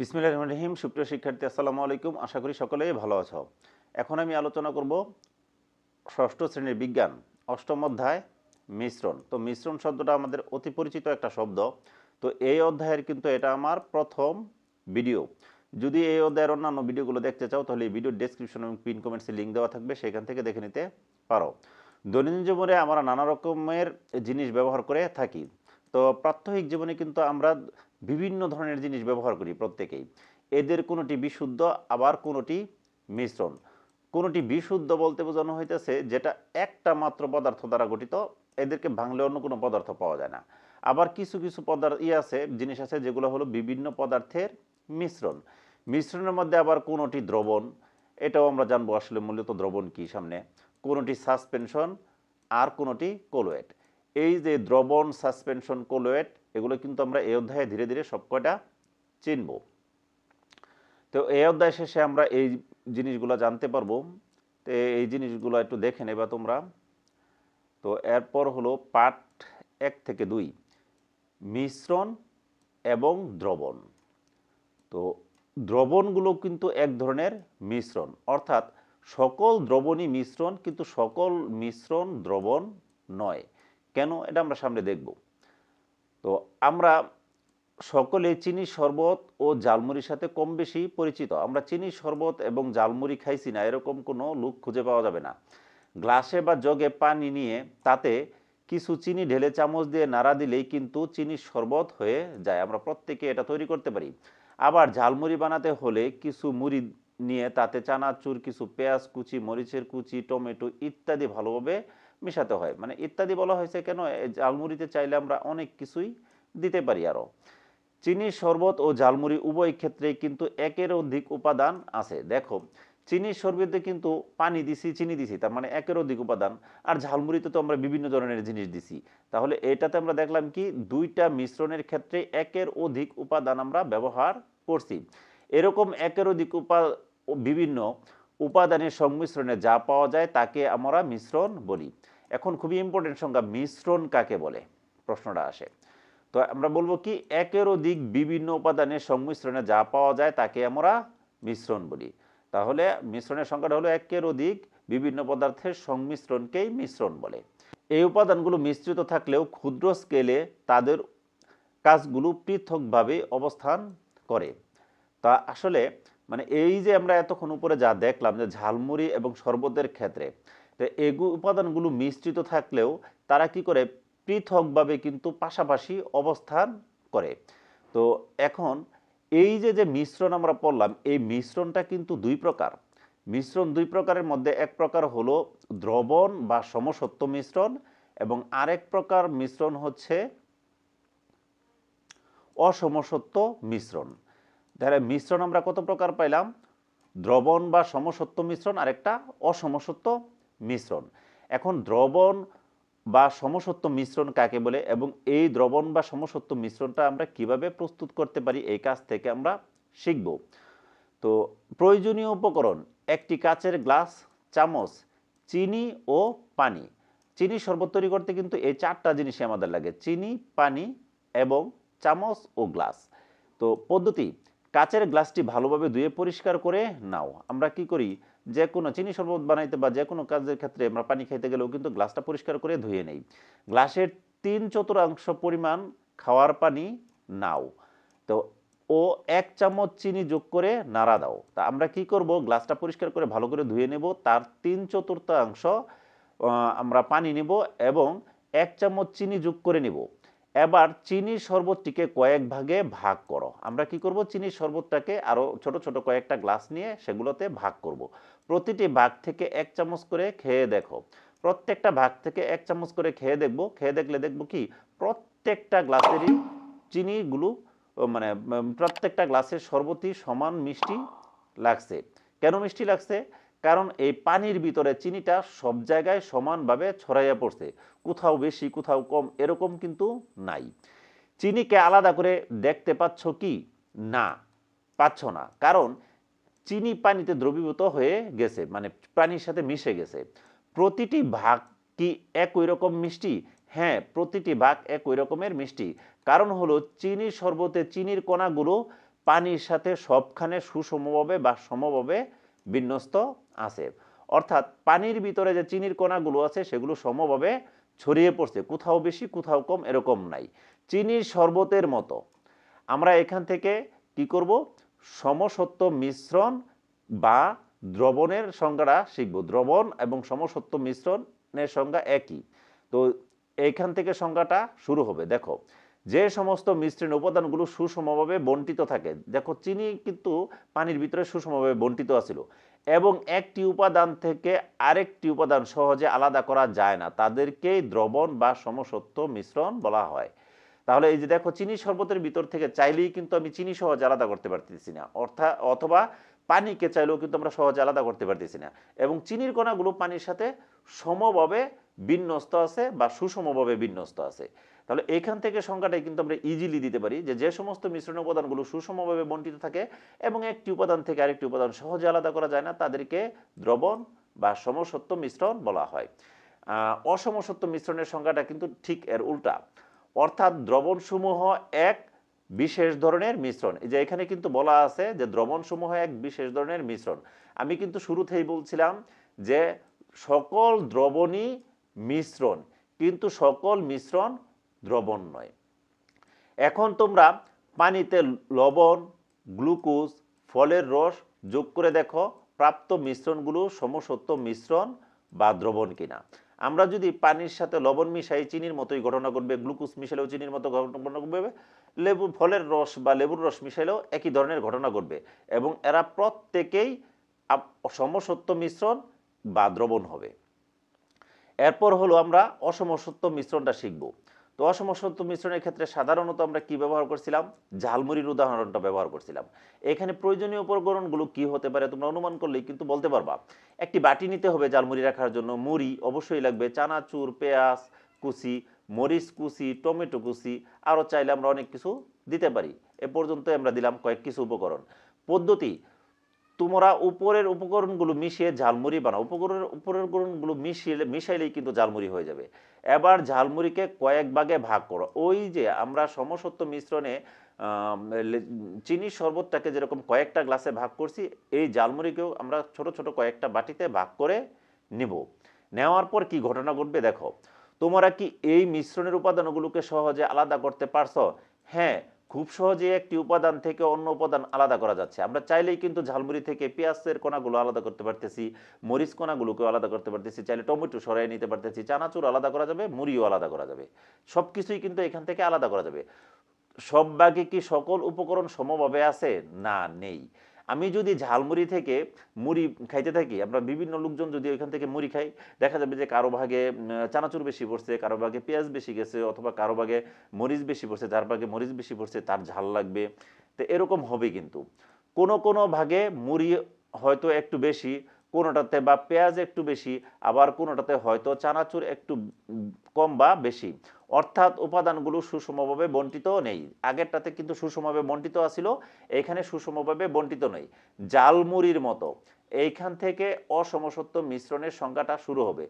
বিসমিল্লাহ রহমান রহিম, সুপ্রিয় শিক্ষার্থী, আসসালামু আলাইকুম। আশা করি সকলেই ভালো আছো। এখন আমি আলোচনা করব ষষ্ঠ শ্রেণির বিজ্ঞান, অষ্টম অধ্যায়, মিশ্রণ। তো মিশ্রণ শব্দটা আমাদের অতি পরিচিত একটা শব্দ। তো এই অধ্যায়ের কিন্তু এটা আমার প্রথম ভিডিও। যদি এই অধ্যায়ের অন্যান্য ভিডিওগুলো দেখতে চাও, তাহলে এই ভিডিও ডেসক্রিপশন এবং পিন কমেন্টসে লিঙ্ক দেওয়া থাকবে, সেখান থেকে দেখে নিতে পারো। দৈনন্দিন জীবনে আমরা নানা রকমের জিনিস ব্যবহার করে থাকি। তো প্রাত্যহিক জীবনে কিন্তু আমরা বিভিন্ন ধরনের জিনিস ব্যবহার করি প্রত্যেকেই। এদের কোনোটি বিশুদ্ধ, আবার কোনোটি মিশ্রণ। কোনোটি বিশুদ্ধ বলতে বোঝানো হইতেছে যেটা একটা মাত্র পদার্থ দ্বারা গঠিত, এদেরকে ভাঙলে অন্য কোনো পদার্থ পাওয়া যায় না। আবার কিছু কিছু পদার্থ ইয়ে আছে, জিনিস আছে যেগুলো হলো বিভিন্ন পদার্থের মিশ্রণ। মিশ্রণের মধ্যে আবার কোনোটি দ্রবণ, এটাও আমরা জানব আসলে মূলত দ্রবণ কি সামনে। কোনোটি সাসপেনশন, আর কোনোটি কোলোয়েট। এই যে দ্রবণ, সাসপেনশন, কোলোয়েট এগুলো কিন্তু আমরা এই অধ্যায়ে ধীরে ধীরে সবকটা চিনব। তো এই অধ্যায় শেষে আমরা এই জিনিসগুলো জানতে পারব। তো এই জিনিসগুলো একটু দেখে নেবা তোমরা। তো এরপর হলো পাঠ এক থেকে দুই, মিশ্রণ এবং দ্রবণ। তো দ্রবণগুলো কিন্তু এক ধরনের মিশ্রণ, অর্থাৎ সকল দ্রবণই মিশ্রণ, কিন্তু সকল মিশ্রণ দ্রবণ নয়। কেন? এটা আমরা সামনে দেখব। তো আমরা সকলে চিনি শরবত ও জালমুড়ির সাথে কম বেশি পরিচিত। আমরা চিনি শরবত এবং জালমুড়ি খাইছি না, এরকম কোনো লুক খুঁজে পাওয়া যাবে না। গ্লাসে বা জগে পানি নিয়ে তাতে কিছু চিনি ঢেলে চামচ দিয়ে নাড়া দিলেই কিন্তু চিনি শরবত হয়ে যায়। আমরা প্রত্যেকে এটা তৈরি করতে পারি। আবার ঝালমুড়ি বানাতে হলে কিছু মুড়ি নিয়ে তাতে চানাচুর, কিছু পেঁয়াজ কুচি, মরিচের কুচি, টমেটো ইত্যাদি ভালোভাবে মেশাতে হয়। মানে ইত্যাদি বলা হয়েছে কেন? ঝালমুড়িতে চাইলে আমরা অনেক কিছুই দিতে পারি আরও চিনি শরবত ও ঝালমুড়ি উভয় ক্ষেত্রে কিন্তু একের অধিক উপাদান আছে। দেখো, চিনির শরবতে কিন্তু পানি দিছি, চিনি দিছি, তার মানে একের অধিক উপাদান। আর ঝালমুড়িতে তো আমরা বিভিন্ন ধরনের জিনিস দিছি। তাহলে এটাতে আমরা দেখলাম কি? দুইটা মিশ্রণের ক্ষেত্রে একের অধিক উপাদান আমরা ব্যবহার করছি। এরকম একের অধিক উপা, বিভিন্ন উপাদানের সংমিশ্রণে যা পাওয়া যায় তাকে আমরা মিশ্রণ বলি। এখন খুবই ইম্পর্টেন্ট সংজ্ঞা মিশ্রণ কাকে বলে? প্রশ্নটা আসে। তো আমরা বলব কি একের অধিক বিভিন্ন উপাদানের সংমিশ্রণে যা পাওয়া যায় তাকে আমরা মিশ্রণ বলি। তাহলে মিশ্রণের সংখ্যাটা হলো একের অধিক বিভিন্ন পদার্থের সংমিশ্রণকেই মিশ্রণ বলে। এই উপাদানগুলো মিশ্রিত থাকলেও ক্ষুদ্র স্কেলে তাদের কাজগুলো পৃথকভাবে অবস্থান করে। তা আসলে মানে এই যে আমরা এতক্ষণ উপরে যা দেখলাম যে ঝালমুড়ি এবং শরবতের ক্ষেত্রে এগু উপাদানগুলো মিশ্রিত থাকলেও তারা কি করে? পৃথকভাবে কিন্তু পাশাপাশি অবস্থান করে। তো এখন এই যে যে মিশ্রণ আমরা পড়লাম, এই মিশ্রণটা কিন্তু দুই প্রকার। মিশ্রণ দুই প্রকারের মধ্যে, এক প্রকার হলো দ্রবণ বা সমসত্ব মিশ্রণ এবং আরেক প্রকার মিশ্রণ হচ্ছে অসমসত্ব মিশ্রণ। তাহলে মিশ্রণ আমরা কত প্রকার পাইলাম? দ্রবণ বা সমসত্ব মিশ্রণ, আরেকটা অসমসত্ব মিশ্রণ। এখন দ্রবণ বা সমসত্ব মিশ্রণ কাকে বলে এবং এই দ্রবণ বা সমসত্ব মিশ্রণটা আমরা কীভাবে প্রস্তুত করতে পারি এই কাজ থেকে আমরা শিখব। তো প্রয়োজনীয় উপকরণ, একটি কাচের গ্লাস, চামচ, চিনি ও পানি। চিনি শরবত তৈরি করতে কিন্তু এই চারটা জিনিসই আমাদের লাগে, চিনি, পানি এবং চামচ ও গ্লাস। তো পদ্ধতি, কাচের গ্লাসটি ভালোভাবে ধুয়ে পরিষ্কার করে নাও। আমরা কি করি? যে কোনো চিনি শরবত বানাইতে বা যে কোনো কাজের ক্ষেত্রে আমরা পানি খাইতে গেলেও কিন্তু গ্লাসটা পরিষ্কার করে ধুয়ে নেই। গ্লাসের তিন চতুর্থাংশ পরিমাণ খাওয়ার পানি নাও। তো ও এক চামচ চিনি যোগ করে নাড়া দাও। তা আমরা কি করব? গ্লাসটা পরিষ্কার করে ভালো করে ধুয়ে নেব। তার তিন চতুর্থাংশ আমরা পানি নেব এবং এক চামচ চিনি যোগ করে নেব। এবার চিনির শরবতটিকে কয়েক ভাগে ভাগ করো। আমরা কি করব? চিনির শরবতটাকে আরও ছোট ছোট কয়েকটা গ্লাস নিয়ে সেগুলোতে ভাগ করব। প্রতিটি ভাগ থেকে এক চামচ করে খেয়ে দেখো। প্রত্যেকটা ভাগ থেকে এক চামচ করে খেয়ে দেখব। খেয়ে দেখলে দেখব কি? প্রত্যেকটা গ্লাসেরই চিনিগুলো মানে প্রত্যেকটা গ্লাসের শরবতই সমান মিষ্টি লাগছে। কেন মিষ্টি লাগছে? কারণ এই পানির ভিতরে চিনিটা সব জায়গায় সমানভাবে ছড়াইয়া পড়ছে। কোথাও বেশি, কোথাও কম, এরকম কিন্তু নাই। চিনিকে আলাদা করে দেখতে পাচ্ছ কি? না, পাচ্ছ না। কারণ চিনি পানিতে দ্রবীভূত হয়ে গেছে মানে পানির সাথে মিশে গেছে। প্রতিটি ভাগ কি একই রকম মিষ্টি? হ্যাঁ প্রতিটি ভাগ একই রকমের মিষ্টি। কারণ হলো চিনির শরবতে চিনির কণাগুলো পানির সাথে সবখানে সুষমভাবে বা সমভাবে বিন্যস্ত আছে। অর্থাৎ পানির ভিতরে যে চিনির কণাগুলো আছে, সেগুলো সমভাবে ছড়িয়ে পড়ছে। কোথাও বেশি, কোথাও কম, এরকম নাই। চিনির শরবতের মতো। আমরা এখান থেকে কি করব? সমসত্ব মিশ্রণ বা দ্রবণের সংজ্ঞাটা শিখব। দ্রবণ এবং সমসত্ব মিশ্রণের সংজ্ঞা একই। তো এইখান থেকে সংজ্ঞাটা শুরু হবে। দেখো যে সমস্ত মিশ্রণ উপাদানগুলো সুষমভাবে বন্টিত থাকে, দেখো চিনি কিন্তু পানির ভিতরে সুষমভাবে বন্টিত আছিল এবং একটি উপাদান থেকে আরেকটি উপাদান সহজে আলাদা করা যায় না, তাদেরকেই দ্রবণ বা সমসত্ব মিশ্রণ বলা হয়। তাহলে এই যে দেখো, চিনি শরবতের ভিতর থেকে চাইলেই কিন্তু আমি চিনি সহজে আলাদা করতে পারতেছি না অর্থাৎ অথবা পানিকে চাইলেও কিন্তু আমরা সহজে আলাদা করতে পারতেছি না। এবং চিনির কণাগুলো পানির সাথে সমভাবে বিন্যস্ত আছে বা সুষমভাবে বিন্যস্ত আছে। তাহলে এখান থেকে সংখ্যাটাই কিন্তু আমরা ইজিলি দিতে পারি যে যে সমস্ত মিশ্রণ উপাদানগুলো সুষমভাবে বন্টিত থাকে এবং একটি উপাদান থেকে আরেকটি উপাদান সহজে আলাদা করা যায় না, তাদেরকে দ্রবণ বা সমসত্ব মিশ্রণ বলা হয়। অসমসত্ব মিশ্রণের সংখ্যাটা কিন্তু ঠিক এর উল্টা। অর্থাৎ দ্রবণসমূহ এক বিশেষ ধরনের মিশ্রণ। এই যে এখানে কিন্তু বলা আছে যে দ্রবণসমূহ এক বিশেষ ধরনের মিশ্রণ। আমি কিন্তু শুরুতেই বলছিলাম যে সকল দ্রবণই মিশ্রণ, কিন্তু সকল মিশ্রণ দ্রবণ নয়। এখন তোমরা পানিতে লবণ, গ্লুকোজ, ফলের রস যোগ করে দেখো প্রাপ্ত মিশ্রণগুলো সমসত্ব মিশ্রণ বা দ্রবণ কিনা। আমরা যদি পানির সাথে লবণ মিশাই, চিনির মতোই ঘটনা ঘটবে, গ্লুকোজ মিশালেও চিনির মতো ঘটনা ঘটবে লেবু, ফলের রস বা লেবুর রস মিশাইলেও একই ধরনের ঘটনা ঘটবে এবং এরা প্রত্যেকেই সমসত্ব মিশ্রণ বা দ্রবণ হবে। এরপর হলো আমরা অসমসত্ব মিশ্রণটা শিখব। তো অসমসত্ব মিশ্রণের ক্ষেত্রে সাধারণত আমরা কি ব্যবহার করছিলাম? ঝালমুড়ির উদাহরণটা ব্যবহার করছিলাম। এখানে প্রয়োজনীয় উপকরণগুলো কি হতে পারে তোমরা অনুমান করলেই কিন্তু বলতে পারবা। একটি বাটি নিতে হবে ঝালমুড়ি রাখার জন্য। মুড়ি অবশ্যই লাগবে, চানাচুর, পেঁয়াজ, কুচি মরিচ কুচি, টমেটো কুচি, আরও চাইলে আমরা অনেক কিছু দিতে পারি। এ পর্যন্ত আমরা দিলাম কয়েক কিছু উপকরণ। পদ্ধতি, তোমরা উপরের উপকরণগুলো মিশিয়ে ঝালমুড়ি বানাও। উপকরণের উপরের উপকরণগুলো মিশিয়ে মিশাইলেই কিন্তু ঝালমুড়ি হয়ে যাবে। এবার ঝালমুড়িকে কয়েক ভাগে ভাগ করো। ওই যে আমরা সমসত্ব মিশ্রণে চিনি শরবতটাকে যেরকম কয়েকটা গ্লাসে ভাগ করছি, এই ঝালমুড়িকেও আমরা ছোট ছোট কয়েকটা বাটিতে ভাগ করে নিব। নেওয়ার পর কি ঘটনা ঘটবে দেখো। তোমরা কি এই মিশ্রণের উপাদানগুলোকে সহজে আলাদা করতে পারছ? হ্যাঁ খুব সহজে একটি উপাদান থেকে অন্য উপাদান আলাদা করা যাচ্ছে। আমরা চাইলেই কিন্তু ঝালমুড়ি থেকে পেঁয়াজের কণাগুলো আলাদা করতে পারতেছি, মরিচ কণাগুলোকে আলাদা করতে পারতেছি, চাইলে টমেটো সরাই নিতে পারতেছি, চানাচুর আলাদা করা যাবে, মুড়িও আলাদা করা যাবে। সব কিছুই কিন্তু এখান থেকে আলাদা করা যাবে। সব ভাগে কি সকল উপকরণ সমভাবে আছে? না, নেই। আমি যদি ঝালমুড়ি থেকে মুড়ি খাইতে থাকি, আমরা বিভিন্ন লোকজন যদি ওইখান থেকে মুড়ি খাই, দেখা যাবে যে কারও ভাগে চানাচুর বেশি পড়ছে, কারও ভাগে পেঁয়াজ বেশি গেছে, অথবা কারও ভাগে মরিচ বেশি পড়ছে, যার ভাগে মরিচ বেশি পড়ছে, তার ঝাল লাগবে। তো এরকম হবে কিন্তু। কোনো কোনো ভাগে মুড়ি হয়তো একটু বেশি, কোনোটাতে বা পেঁয়াজ একটু বেশি, আবার কোনোটাতে হয়তো চানাচুর একটু কম বা বেশি। অর্থাৎ উপাদানগুলো সুষমভাবে বন্টিত নেই। আগেরটাতে কিন্তু সুষমভাবে বন্টিত আছিল, এখানে সুষমভাবে বন্টিত নেই। জালমুড়ির মতো, এইখান থেকে অসমসত্ব মিশ্রণের সংখ্যাটা শুরু হবে।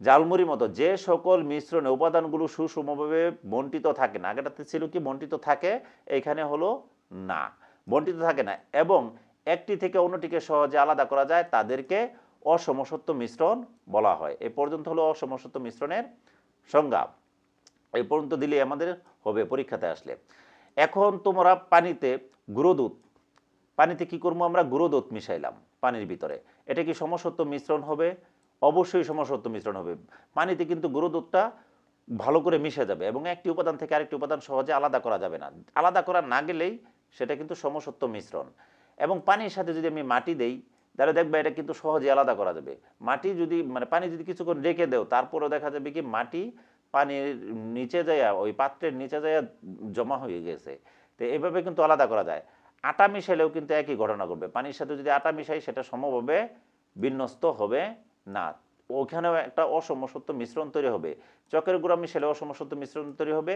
জালমুড়ির মতো, যে সকল মিশ্রণে উপাদানগুলো সুষমভাবে বন্টিত থাকে না আগেটাতে ছিল কি বন্টিত থাকে এইখানে হলো না বন্টিত থাকে না। এবং একটি থেকে অন্যটিকে সহজে আলাদা করা যায়, তাদেরকে অসমসত্ব মিশ্রণ বলা হয়। এ পর্যন্ত হলো অসমসত্ব মিশ্রণের সংজ্ঞা। এই পর্যন্ত দিলে আমাদের হবে পরীক্ষাতে আসলে। এখন তোমরা পানিতে গুঁড়ো দুধ পানিতে কি করব আমরা? গুঁড়ো দুধ মিশাইলাম পানির ভিতরে। এটা কি সমসত্ব মিশ্রণ হবে? অবশ্যই সমসত্ব মিশ্রণ হবে। পানিতে কিন্তু গুঁড়ো দুধটা ভালো করে মিশে যাবে এবং একটি উপাদান থেকে আরেকটি উপাদান সহজে আলাদা করা যাবে না। আলাদা করা না গেলেই সেটা কিন্তু সমসত্ব মিশ্রণ। এবং পানির সাথে যদি আমি মাটি দেই, তাহলে দেখবে এটা কিন্তু সহজে আলাদা করা যাবে। মাটি যদি মানে পানি যদি কিছুক্ষণ রেখে দেও, তারপরেও দেখা যাবে কি মাটি পানির নিচে যায় ওই পাত্রের নিচে যায় জমা হয়ে গেছে। তো এভাবে কিন্তু আলাদা করা যায়। আটা মিশাইলেও কিন্তু একই ঘটনা ঘটবে। পানির সাথে যদি আটা মিশাই, সেটা সমভাবে বিন্যস্ত হবে না। ওখানেও একটা অসম অসমসত্ব মিশ্রণ তৈরি হবে। চকের গুঁড়া মিশালে অসমসত্ব মিশ্রণ তৈরি হবে।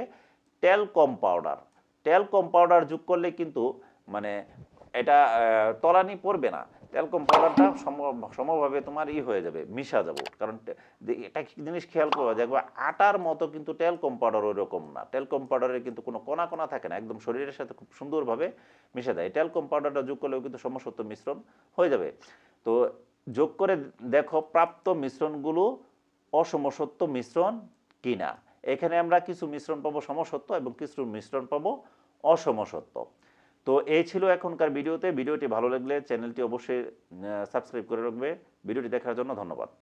Talcum powder talcum powder যোগ করলে কিন্তু মানে এটা তলানি পড়বে না। ট্যালকম পাউডারটা সম- সমভাবে তোমার ই হয়ে যাবে, মিশা যাব। কারণ এটা জিনিস খেয়াল করা দেখবা আটার মতো কিন্তু ট্যালকম পাউডার ওই রকম না। ট্যালকম পাউডারের কিন্তু কোনো কণা কণা থাকে না, একদম শরীরের সাথে খুব সুন্দরভাবে মিশে দেয় ট্যালকম পাউডারটা যোগ করলেও কিন্তু সমসত্ব মিশ্রণ হয়ে যাবে। তো যোগ করে দেখো প্রাপ্ত মিশ্রণগুলো অসমসত্ব মিশ্রণ কিনা। এখানে আমরা কিছু মিশ্রণ পাবো সমসত্ব এবং কিছু মিশ্রণ পাবো অসমসত্ব। তো এই ছিল এখনকার ভিডিওতে। ভিডিওটি ভালো লাগলে চ্যানেলটি অবশ্যই সাবস্ক্রাইব করে রাখবে। ভিডিওটি দেখার জন্য ধন্যবাদ।